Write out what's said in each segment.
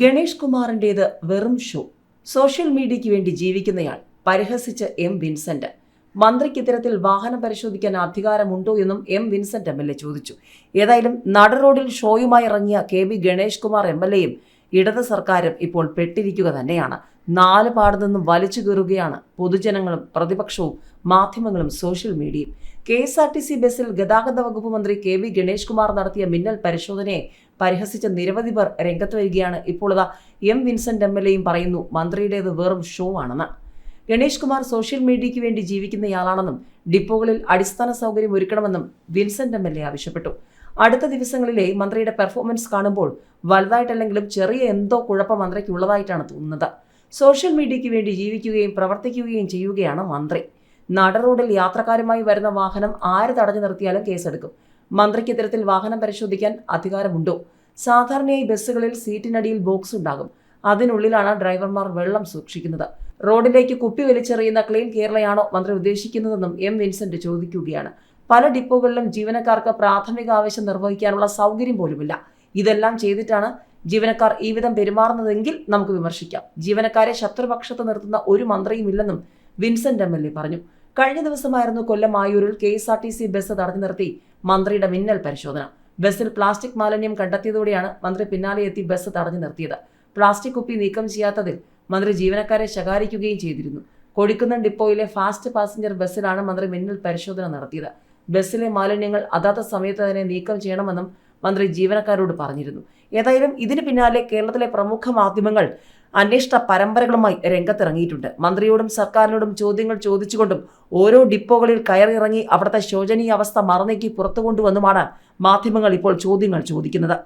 ഗണേഷ് കുമാറിന്റേത് വെറും show. Social മീഡിയയ്ക്ക് വേണ്ടി ജീവിക്കുന്നയാൾ പരിഹസിച്ച് എം വിൻസെന്റ്. മന്ത്രിക്ക് ഇത്തരത്തിൽ വാഹനം പരിശോധിക്കാൻ അധികാരമുണ്ടോ എന്നും M Vincent M L A ചോദിച്ചു. ഏതായാലും നട റോഡിൽ ഷോയുമായി ഇറങ്ങിയ K B Ganesh Kumar M L എയും ഇടത് സർക്കാരും ഇപ്പോൾ പെട്ടിരിക്കുക തന്നെയാണ്. നാല് പാട് നിന്നും വലിച്ചു കീറുകയാണ് പൊതുജനങ്ങളും പ്രതിപക്ഷവും മാധ്യമങ്ങളും സോഷ്യൽ മീഡിയയും. K S R T C ബസ്സിൽ ഗതാഗത വകുപ്പ് മന്ത്രി കെ വി ഗണേഷ് കുമാർ നടത്തിയ മിന്നൽ പരിശോധനയെ പരിഹസിച്ച നിരവധി പേർ രംഗത്ത് വരികയാണ്. ഇപ്പോൾ എം വിൻസെന്റ് എം എൽ എയും പറയുന്നു മന്ത്രിയുടേത് വെറും ഷോ ആണെന്ന്. ഗണേഷ് കുമാർ സോഷ്യൽ മീഡിയയ്ക്ക് വേണ്ടി ജീവിക്കുന്നയാളാണെന്നും ഡിപ്പോകളിൽ അടിസ്ഥാന സൗകര്യം ഒരുക്കണമെന്നും വിൻസെന്റ് എം എൽ എ ആവശ്യപ്പെട്ടു. അടുത്ത ദിവസങ്ങളിലെ മന്ത്രിയുടെ പെർഫോമൻസ് കാണുമ്പോൾ വലുതായിട്ടല്ലെങ്കിലും ചെറിയ എന്തോ കുഴപ്പം മന്ത്രിക്ക് ഉള്ളതായിട്ടാണ് തോന്നുന്നത്. സോഷ്യൽ മീഡിയയ്ക്ക് വേണ്ടി ജീവിക്കുകയും പ്രവർത്തിക്കുകയും ചെയ്യുകയാണ് മന്ത്രി. നട റോഡിൽ യാത്രക്കാരുമായി വരുന്ന വാഹനം ആര് തടഞ്ഞു നിർത്തിയാലും കേസെടുക്കും. മന്ത്രിക്ക് ഇത്തരത്തിൽ വാഹനം പരിശോധിക്കാൻ അധികാരമുണ്ടോ? സാധാരണയായി ബസ്സുകളിൽ സീറ്റിനടിയിൽ ബോക്സ് ഉണ്ടാകും. അതിനുള്ളിലാണ് ഡ്രൈവർമാർ വെള്ളം സൂക്ഷിക്കുന്നത്. റോഡിലേക്ക് കുപ്പി വലിച്ചെറിയുന്ന ക്ലീൻ കേരളയാണോ മന്ത്രി ഉദ്ദേശിക്കുന്നതെന്നും എം വിൻസെന്റ് ചോദിക്കുകയാണ്. പല ഡിപ്പോകളിലും ജീവനക്കാർക്ക് പ്രാഥമിക ആവശ്യം നിർവഹിക്കാനുള്ള സൗകര്യം പോലുമില്ല. ഇതെല്ലാം ചെയ്തിട്ടാണ് ജീവനക്കാർ ഈ വിധം പെരുമാറുന്നതെങ്കിൽ നമുക്ക് വിമർശിക്കാം. ജീവനക്കാരെ ശത്രുപക്ഷത്ത് നിർത്തുന്ന ഒരു മന്ത്രിയും ഇല്ലെന്നും വിൻസെന്റ് എം എൽ എ പറഞ്ഞു. കഴിഞ്ഞ ദിവസമായിരുന്നു Kollam ആയൂരിൽ K S R T C bus തടഞ്ഞു നിർത്തി മന്ത്രിയുടെ മിന്നൽ പരിശോധന. ബസ്സിൽ പ്ലാസ്റ്റിക് മാലിന്യം കണ്ടെത്തിയതോടെയാണ് മന്ത്രി പിന്നാലെ എത്തി ബസ് തടഞ്ഞു നിർത്തിയത്. പ്ലാസ്റ്റിക് കുപ്പി നീക്കം ചെയ്യാത്തതിൽ മന്ത്രി ജീവനക്കാരെ ശകാരിക്കുകയും ചെയ്തിരുന്നു. കൊടിക്കുന്നം ഡിപ്പോയിലെ ഫാസ്റ്റ് പാസഞ്ചർ ബസ്സിലാണ് മന്ത്രി മിന്നൽ പരിശോധന നടത്തിയത്. ബസ്സിലെ മാലിന്യങ്ങൾ അതാത്ത സമയത്ത് തന്നെ നീക്കം ചെയ്യണമെന്നും മന്ത്രി ജീവനക്കാരോട് പറഞ്ഞിരുന്നു. ഏതായാലും ഇതിന് പിന്നാലെ കേരളത്തിലെ പ്രമുഖ മാധ്യമങ്ങൾ അന്വേഷണ പരമ്പരകളുമായി രംഗത്തിറങ്ങിയിട്ടുണ്ട്. മന്ത്രിയോടും സർക്കാരിനോടും ചോദ്യങ്ങൾ ചോദിച്ചുകൊണ്ടും ഓരോ ഡിപ്പോകളിൽ കയറിയിറങ്ങി അവിടുത്തെ ശോചനീയ അവസ്ഥ മറന്നേക്കി പുറത്തു കൊണ്ടുവന്നുമാണ് മാധ്യമങ്ങൾ ഇപ്പോൾ ചോദ്യങ്ങൾ ചോദിക്കുന്നത്.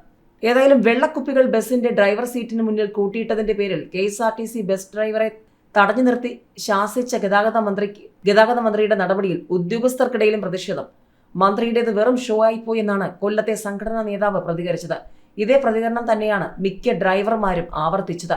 ഏതായാലും വെള്ളക്കുപ്പികൾ ബസിന്റെ ഡ്രൈവർ സീറ്റിന് മുന്നിൽ കൂട്ടിയിട്ടതിന്റെ പേരിൽ K S R T C bus ഡ്രൈവറെ തടഞ്ഞു നിർത്തി ശാസിച്ച ഗതാഗത മന്ത്രിക്ക് ഗതാഗത മന്ത്രിയുടെ നടപടിയിൽ ഉദ്യോഗസ്ഥർക്കിടയിലും പ്രതിഷേധം. മന്ത്രിയുടേത് വെറും ഷോ ആയിപ്പോയി എന്നാണ് കൊല്ലത്തെ സംഘടനാ നേതാവ് പ്രതികരിച്ചത്. ഇതേ പ്രതികരണം തന്നെയാണ് മിക്ക ഡ്രൈവർമാരും ആവർത്തിച്ചത്.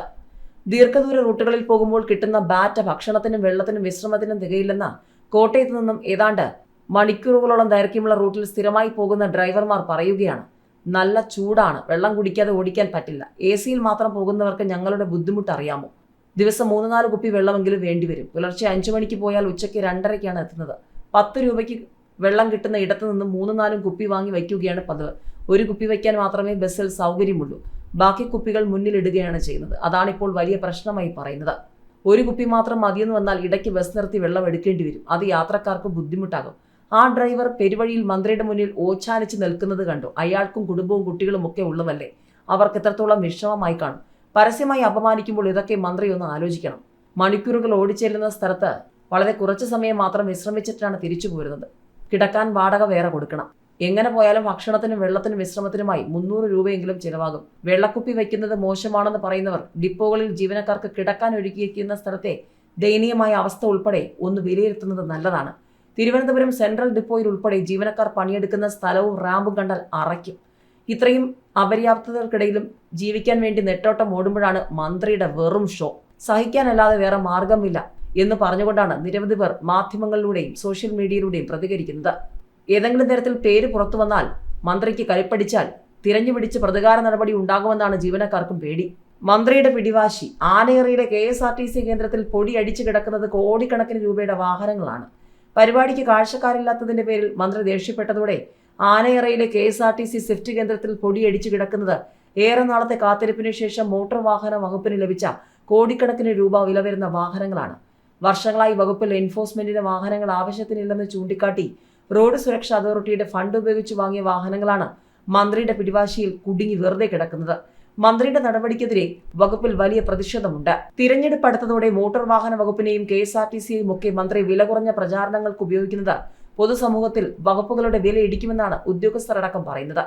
ദീർഘദൂര റൂട്ടുകളിൽ പോകുമ്പോൾ കിട്ടുന്ന ബാറ്റ ഭക്ഷണത്തിനും വെള്ളത്തിനും വിശ്രമത്തിനും തികയില്ലെന്ന കോട്ടയത്ത് നിന്നും ഏതാണ്ട് മണിക്കൂറുകളോളം ദൈർഘ്യമുള്ള റൂട്ടിൽ സ്ഥിരമായി പോകുന്ന ഡ്രൈവർമാർ പറയുകയാണ് നല്ല ചൂടാണ് വെള്ളം കുടിക്കാതെ ഓടിക്കാൻ പറ്റില്ല. എ സിയിൽ മാത്രം പോകുന്നവർക്ക് ഞങ്ങളുടെ ബുദ്ധിമുട്ട് അറിയാമോ? ദിവസം മൂന്ന് നാല് കുപ്പി വെള്ളമെങ്കിലും വേണ്ടിവരും. പുലർച്ചെ അഞ്ചു മണിക്ക് പോയാൽ ഉച്ചയ്ക്ക് രണ്ടരയ്ക്കാണ് എത്തുന്നത്. പത്ത് രൂപയ്ക്ക് വെള്ളം കിട്ടുന്ന ഇടത്ത് നിന്ന് മൂന്ന് നാലും കുപ്പി വാങ്ങി വയ്ക്കുകയാണ് പതിവ്. ഒരു കുപ്പി വയ്ക്കാൻ മാത്രമേ ബസ്സിൽ സൗകര്യമുള്ളൂ. ബാക്കി കുപ്പികൾ മുന്നിലിടുകയാണ് ചെയ്യുന്നത്. അതാണിപ്പോൾ വലിയ പ്രശ്നമായി പറയുന്നത്. ഒരു കുപ്പി മാത്രം മതിയെന്ന് വന്നാൽ ഇടയ്ക്ക് ബസ് നിർത്തി വെള്ളം എടുക്കേണ്ടി വരും. അത് യാത്രക്കാർക്ക് ബുദ്ധിമുട്ടാകും. ആ ഡ്രൈവർ പെരുവഴിയിൽ മന്ത്രിയുടെ മുന്നിൽ ഓച്ചാനിച്ച് നിൽക്കുന്നത് കണ്ടു. അയാൾക്കും കുടുംബവും കുട്ടികളും ഒക്കെ ഉള്ളതല്ലേ? അവർക്ക് എത്രത്തോളം വിഷമമായി കാണും. പരസ്യമായി അപമാനിക്കുമ്പോൾ ഇതൊക്കെ മന്ത്രി ഒന്ന് ആലോചിക്കണം. മണിക്കൂറുകൾ ഓടിച്ചേരുന്ന സ്ഥലത്ത് വളരെ കുറച്ച് സമയം മാത്രം വിശ്രമിച്ചിട്ടാണ് തിരിച്ചു പോരുന്നത്. കിടക്കാൻ വാടക വേറെ കൊടുക്കണം. എങ്ങനെ പോയാലും ഭക്ഷണത്തിനും വെള്ളത്തിനും വിശ്രമത്തിനുമായി മുന്നൂറ് രൂപയെങ്കിലും ചിലവാകും. വെള്ളക്കുപ്പി വയ്ക്കുന്നത് മോശമാണെന്ന് പറയുന്നവർ ഡിപ്പോകളിൽ ജീവനക്കാർക്ക് കിടക്കാൻ ഒഴുകിയിരിക്കുന്ന സ്ഥലത്തെ ദയനീയമായ അവസ്ഥ ഉൾപ്പെടെ ഒന്ന് വിലയിരുത്തുന്നത് നല്ലതാണ്. തിരുവനന്തപുരം സെൻട്രൽ ഡിപ്പോയിൽ ഉൾപ്പെടെ ജീവനക്കാർ പണിയെടുക്കുന്ന സ്ഥലവും റാമ്പും കണ്ടാൽ അറയ്ക്കും. ഇത്രയും അപര്യാപ്തതകൾക്കിടയിലും ജീവിക്കാൻ വേണ്ടി നെട്ടോട്ടം ഓടുമ്പോഴാണ് മന്ത്രിയുടെ വെറും ഷോ. സഹിക്കാനല്ലാതെ വേറെ മാർഗമില്ല എന്ന് പറഞ്ഞുകൊണ്ടാണ് നിരവധി പേർ മാധ്യമങ്ങളിലൂടെയും സോഷ്യൽ മീഡിയയിലൂടെയും പ്രതികരിക്കുന്നത്. ഏതെങ്കിലും തരത്തിൽ പേര് പുറത്തു വന്നാൽ മന്ത്രിക്ക് കരിപ്പടിച്ചാൽ തിരഞ്ഞുപിടിച്ച് പ്രതികാര നടപടി ഉണ്ടാകുമെന്നാണ് ജീവനക്കാർക്കും പേടി. മന്ത്രിയുടെ പിടിവാശി ആനയറയിലെ K S R T C കേന്ദ്രത്തിൽ പൊടി അടിച്ചു കിടക്കുന്നത് കോടിക്കണക്കിന് രൂപയുടെ വാഹനങ്ങളാണ്. പരിപാടിക്ക് കാഴ്ചക്കാരില്ലാത്തതിന്റെ പേരിൽ മന്ത്രി ദേഷ്യപ്പെട്ടതോടെ ആനയറയിലെ K S R T C swift കേന്ദ്രത്തിൽ പൊടി അടിച്ചു കിടക്കുന്നത് ഏറെ നാളത്തെ കാത്തിരിപ്പിനു ശേഷം മോട്ടോർ വാഹന വകുപ്പിന് ലഭിച്ച കോടിക്കണക്കിന് രൂപ വില വരുന്ന വാഹനങ്ങളാണ്. വർഷങ്ങളായി വകുപ്പിൽ എൻഫോഴ്സ്മെന്റിന് വാഹനങ്ങൾ ആവശ്യത്തിനില്ലെന്ന് ചൂണ്ടിക്കാട്ടി റോഡ് സുരക്ഷാ അതോറിറ്റിയുടെ ഫണ്ട് ഉപയോഗിച്ച് വാങ്ങിയ വാഹനങ്ങളാണ് മന്ത്രിയുടെ പിടിവാശിയിൽ കുടുങ്ങി വെറുതെ കിടക്കുന്നത്. മന്ത്രിയുടെ നടപടിക്കെതിരെ വകുപ്പിൽ വലിയ പ്രതിഷേധമുണ്ട്. തിരഞ്ഞെടുപ്പ് അടുത്തതോടെ മോട്ടോർ വാഹന വകുപ്പിനെയും കെ എസ് ആർ ടി സിയെയും ഒക്കെ മന്ത്രി വില കുറഞ്ഞ പ്രചാരണങ്ങൾക്ക് ഉപയോഗിക്കുന്നത് പൊതുസമൂഹത്തിൽ വകുപ്പുകളുടെ വില ഇടിക്കുമെന്നാണ് ഉദ്യോഗസ്ഥരടക്കം പറയുന്നത്.